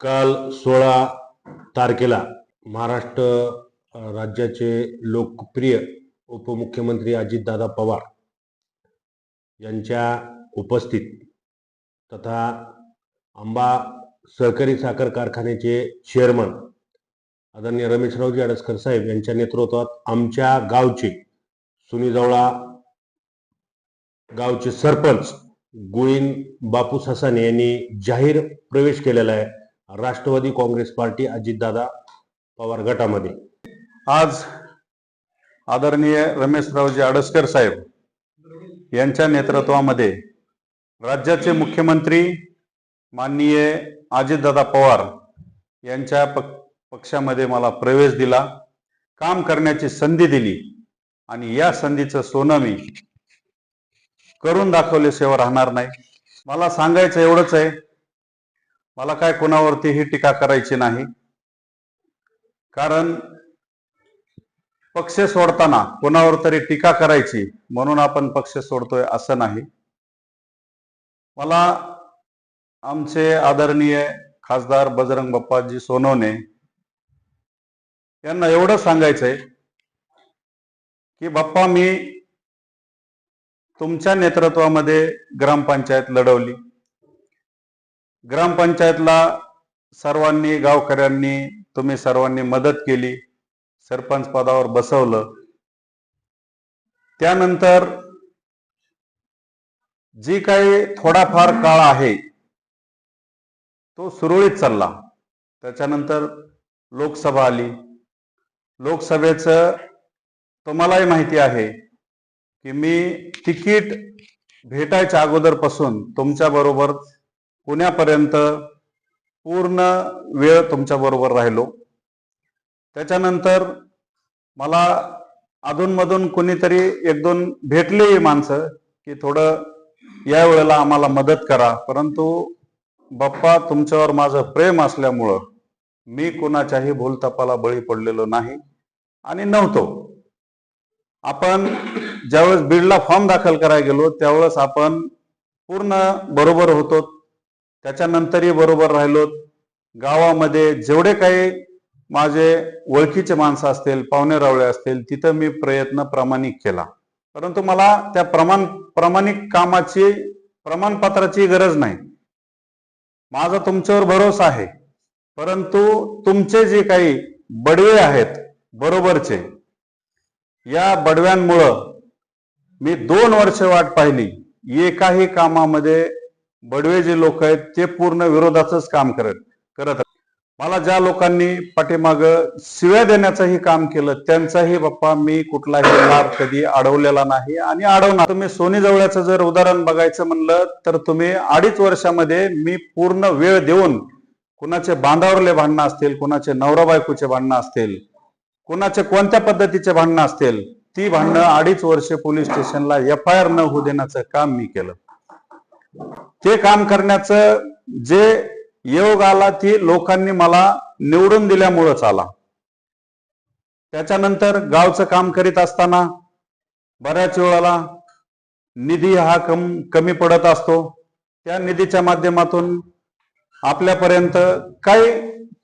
काल सोळा तारखेला महाराष्ट्र राज्याचे लोकप्रिय उपमुख्यमंत्री अजितदादा पवार यांच्या उपस्थित तथा आंबा सहकारी साखर कारखान्याचे चेअरमन आदरणीय रमेशरावजी अडसकर साहेब यांच्या नेतृत्वात आमच्या गावचे सुनीजवळा गावचे सरपंच गुळीन बापू ससाने यांनी जाहीर प्रवेश केलेला आहे. राष्ट्रवादी काँग्रेस पार्टी अजितदादा पवार गटामध्ये. आज आदरणीय रमेशरावजी आडसकर साहेब यांच्या नेतृत्वामध्ये राज्याचे मुख्यमंत्री माननीय अजितदादा पवार यांच्या पक पक्षामध्ये मला प्रवेश दिला काम करण्याची संधी दिली आणि या संधीचं सोनं मी करून दाखवल्याशिवाय राहणार नाही. मला सांगायचं एवढंच आहे मला काय कोणावरतीही टीका करायची नाही. कारण पक्ष सोडताना कोणावर तरी टीका करायची म्हणून आपण पक्ष सोडतोय असं नाही. मला आमचे आदरणीय खासदार बजरंग बाप्पाजी सोनवणे यांना एवढं सांगायचंय की बाप्पा मी तुमच्या नेतृत्वामध्ये ग्रामपंचायत लढवली. ग्रामपंचायतला सर्वांनी गावकऱ्यांनी तुम्ही सर्वांनी मदत केली. सरपंच पदावर बसवलं. त्यानंतर जी काही थोडाफार काळ आहे तो सुरळीत चालला. त्याच्यानंतर लोकसभा आली. लोकसभेचं तुम्हालाही माहिती आहे की मी तिकीट भेटायच्या अगोदरपासून तुमच्या बरोबर पुण्यापर्यंत पूर्ण वेळ तुमच्या बरोबर राहिलो. त्याच्यानंतर मला अधूनमधून कोणीतरी एक दोन भेटलेही माणसं की थोडं या वेळेला आम्हाला मदत करा. परंतु बाप्पा तुमच्यावर माझं प्रेम असल्यामुळं मी कोणाच्याही भूलतापाला बळी पडलेलो नाही आणि नव्हतो. आपण ज्यावेळेस बीडला फॉर्म दाखल करायला गेलो त्यावेळेस आपण पूर्ण बरोबर होतो. त्याच्यानंतरही बरोबर राहिलो गावामध्ये जेवढे काही माझे ओळखीचे माणसं असतील पाहुणे रावळे असतील तिथं मी प्रयत्न प्रामाणिक केला. परंतु मला त्या प्रमाण प्रामाणिक कामाची प्रमाणपत्राची गरज नाही. माझा तुमच्यावर भरोसा आहे. परंतु तुमचे जे काही बडवे आहेत बरोबरचे या बडव्यांमुळं मी दोन वर्ष वाट पाहिली. एकाही कामामध्ये बडवे जे लोक आहेत ते पूर्ण विरोधाचंच काम करत करत मला ज्या लोकांनी पाठीमाग शिव्या देण्याचंही काम केलं त्यांचाही बाप्पा मी कुठलाही लाभ कधी अडवलेला नाही आणि अडवणार. तुम्ही सोनी जवळचं जर उदाहरण बघायचं म्हणलं तर तुम्ही अडीच वर्षामध्ये मी पूर्ण वेळ देऊन कुणाचे बांधावरले भांडणं असतील कुणाचे नवरा बायकोचे भांडणं असतील कुणाचे कोणत्या पद्धतीचे भांडणं असतील ती भांडणं अडीच वर्षे पोलीस स्टेशनला एफ आय आर न होऊ देण्याचं काम मी केलं. ते काम करण्याचं जे योग आला ती लोकांनी मला निवडून दिल्यामुळंच आला. त्याच्यानंतर गावचं काम करीत असताना बऱ्याच वेळाला निधी हा कम कमी पडत असतो. त्या निधीच्या माध्यमातून आपल्यापर्यंत काही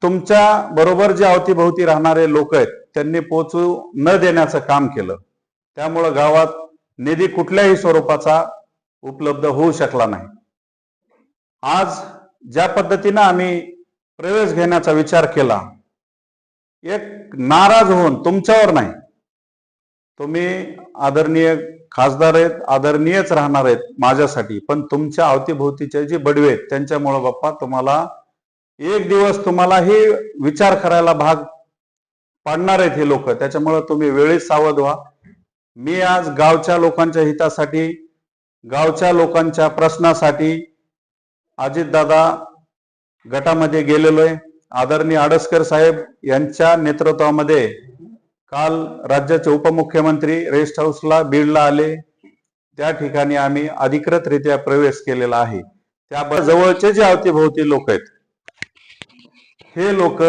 तुमच्या बरोबर जे अवतीभोवती राहणारे लोक आहेत त्यांनी पोचू न देण्याचं काम केलं. त्यामुळं गावात निधी कुठल्याही स्वरूपाचा उपलब्ध होऊ शकला नाही. आज ज्या पद्धतीनं आम्ही प्रवेश घेण्याचा विचार केला एक नाराज होऊन तुमच्यावर नाही तुम्ही आदरणीय खासदार आहेत आदरणीयच राहणार आहेत माझ्यासाठी पण तुमच्या अवतीभोवतीचे जे बडवे आहेत त्यांच्यामुळं बाप्पा तुम्हाला एक दिवस तुम्हालाही विचार करायला भाग पाडणार आहेत हे लोक. त्याच्यामुळं तुम्ही वेळेत सावध व्हा. मी आज गावच्या लोकांच्या हितासाठी गावच्या लोकांच्या प्रश्नासाठी अजितदादा गटामध्ये गेलेलो आहे आदरणीय आडसकर साहेब यांच्या नेतृत्वामध्ये काल राज्याचे उपमुख्यमंत्री रेस्ट हाऊसला बीडला आले. त्या ठिकाणी आम्ही अधिकृतरित्या प्रवेश केलेला आहे. त्या जवळचे जे अवतीभोवती लोक आहेत हे लोक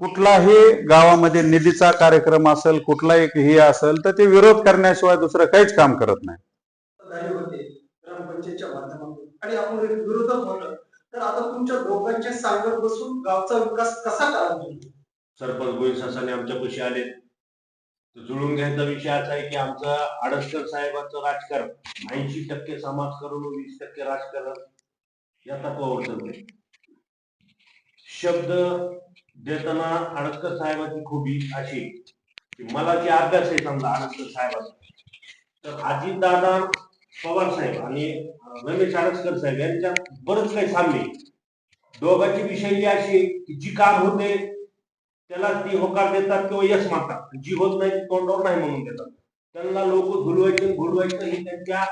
कुठलाही गावामध्ये निधीचा कार्यक्रम असेल कुठलाही हे असेल तर ते विरोध करण्याशिवाय दुसरं काहीच काम करत नाही. झाले होते ग्रामपंचायतच्या माध्यमातून. आणि आपण विरोधक म्हणलं तर आता तुमच्या तुमच्या सांगत बसून गावचा विकास कसा कराल तुम्ही सरपंच गोविंद ससाने आमच्या पशी आले जुळून घ्यायचा विषय असा आहे की आमचं आडसकर साहेबांचं राजकारण ऐंशी टक्के समाज करून वीस टक्के राजकारण या तत्वावर चाललंय शब्द देताना आडसकर साहेबांची खूबी अशी की मला जे अभ्यास आहे समजा आडसकर साहेबांचा. तर अजितदादा पवार साहेब आणि रमेश आरसकर साहेब यांच्यात बरंच काही साम्य दोघांची विषयी अशी की जी काम होते त्याला ती होकार देतात किंवा यश मागतात. जी होत नाही ती तोंडावर नाही म्हणून देतात. त्यांना लोक धुलवायचे आणि घुलवायचं हे त्यांच्या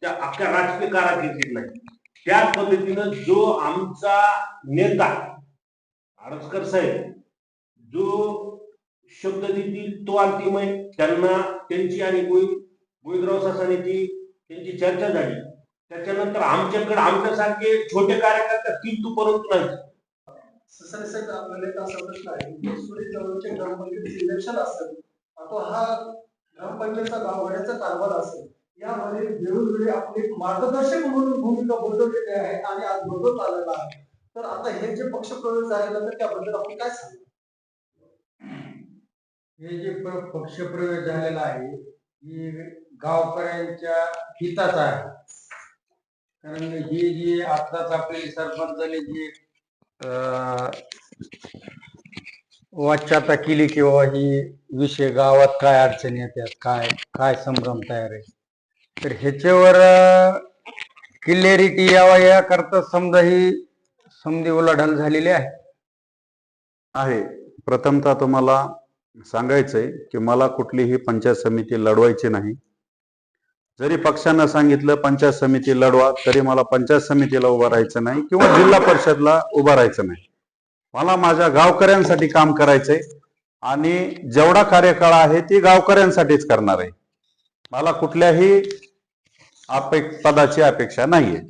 त्या अख्ख्या राजकीय कारकिर्दीत नाही. त्याच पद्धतीनं जो आमचा नेता आरसकर साहेब जो शब्द देतील तो अंतिम आहे. त्यांना त्यांची आणि गोविंद गोविंदराव ती त्यांची चर्चा झाली. त्याच्यानंतर आमच्याकडे आमच्यासारखे छोटे कार्यकर्ते किंतु परंतु नाही. ससाने साहेब आपल्याला एक असा प्रश्न आहे. की सुरे जवळचे ग्रामपंचायतीचे इलेक्शन असेल आता हा ग्रामपंचायतचा कारभार असेल यामध्ये वेळोवेळी आपली एक मार्गदर्शक म्हणून भूमिका बदललेली आहे आणि आज बदलत आलेला आहे. तर आता हे जे पक्षप्रवेश झालेला तर त्याबद्दल आपण काय सांगू? हे जे पक्षप्रवेश झालेला आहे ही गावकऱ्यांच्या हिताचा आहे. कारण ही जी आताच आपली सरपंचाने जी वाच्यता केली किंवा ही विषय गावात काय अडचणी येतात काय काय संभ्रम तयार आहे. तर ह्याच्यावर क्लिअरिटी यावा याकरता समजा ही समधी उलाढाल झालेली आहे. आहे. प्रथमतः तुम्हाला सांगायचंय की मला कुठलीही पंचायत समिती लढवायची नाही. जरी पक्षानं सांगितलं पंचायत समिती लढवा तरी मला पंचायत समितीला उभं राहायचं नाही किंवा जिल्हा परिषदला उभं राहायचं नाही. मला माझ्या गावकऱ्यांसाठी काम करायचंय आणि जेवढा कार्यकाळ आहे ती गावकऱ्यांसाठीच करणार आहे. मला कुठल्याही अपेक पदाची अपेक्षा नाहीये.